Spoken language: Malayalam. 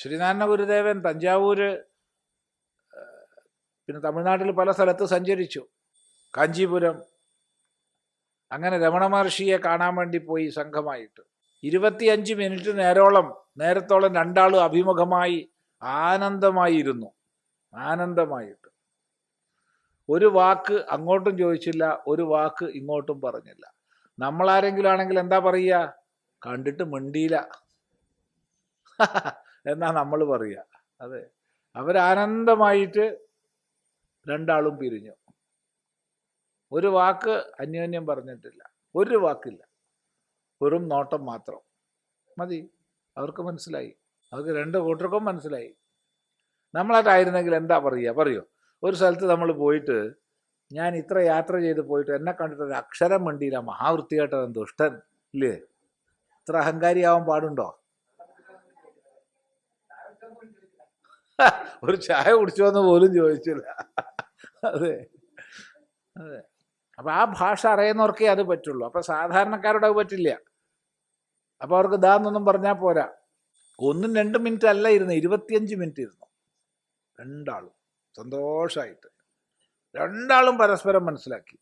ശ്രീനാരായണ ഗുരുദേവൻ തഞ്ചാവൂര് പിന്നെ തമിഴ്നാട്ടിൽ പല സ്ഥലത്ത് സഞ്ചരിച്ചു. കാഞ്ചീപുരം. അങ്ങനെ രമണ മഹർഷിയെ കാണാൻ വേണ്ടി പോയി സംഘമായിട്ട്. ഇരുപത്തിയഞ്ച് മിനിറ്റ് നേരോളം നേരത്തോളം രണ്ടാളും അഭിമുഖമായി ആനന്ദമായി ഇരുന്നു ആനന്ദമായിട്ട്. ഒരു വാക്ക് അങ്ങോട്ടും ചോദിച്ചില്ല ഒരു വാക്ക് ഇങ്ങോട്ടും പറഞ്ഞില്ല. നമ്മളാരെങ്കിലും ആണെങ്കിൽ എന്താ പറയുക? കണ്ടിട്ട് മിണ്ടിയില്ല. എന്നാ നമ്മൾ പറയുക അതെ. അവരാനന്ദമായിട്ട് രണ്ടാളും പിരിഞ്ഞു. ഒരു വാക്ക് അന്യോന്യം പറഞ്ഞിട്ടില്ല. ഒരു വാക്കില്ല. വെറും നോട്ടം മാത്രം. മതി. അവർക്ക് മനസ്സിലായി. അവർക്ക് രണ്ട് കൂട്ടർക്കും മനസ്സിലായി. നമ്മളായിട്ടായിരുന്നെങ്കിൽ എന്താ പറയുക പറയോ? ഒരു സ്ഥലത്ത് നമ്മൾ പോയിട്ട് ഞാൻ ഇത്ര യാത്ര ചെയ്ത് പോയിട്ട് എന്നെ കണ്ടിട്ട് ഒരു അക്ഷരം മിണ്ടിയില്ല. മഹാവൃത്തിയായിട്ടവൻ ദുഷ്ടൻ. ഇല്ലേ? ഇത്ര അഹങ്കാരിയാവാൻ പാടുണ്ടോ? ഒരു ചായ കുടിച്ചോന്ന് പോലും ചോദിച്ചില്ല. അതെ. അതെ. അപ്പൊ ആ ഭാഷ അറിയുന്നവർക്കേ അത് പറ്റുള്ളൂ. അപ്പൊ സാധാരണക്കാരോട് അത് പറ്റില്ല. അപ്പൊ അവർക്ക് ഇതാന്നൊന്നും പറഞ്ഞാൽ പോരാ. ഒന്നും രണ്ടും മിനിറ്റ് അല്ല ഇരുന്ന് ഇരുപത്തിയഞ്ച് മിനിറ്റ് ഇരുന്നു. രണ്ടാളും. സന്തോഷമായിട്ട് രണ്ടാളും പരസ്പരം മനസ്സിലാക്കി.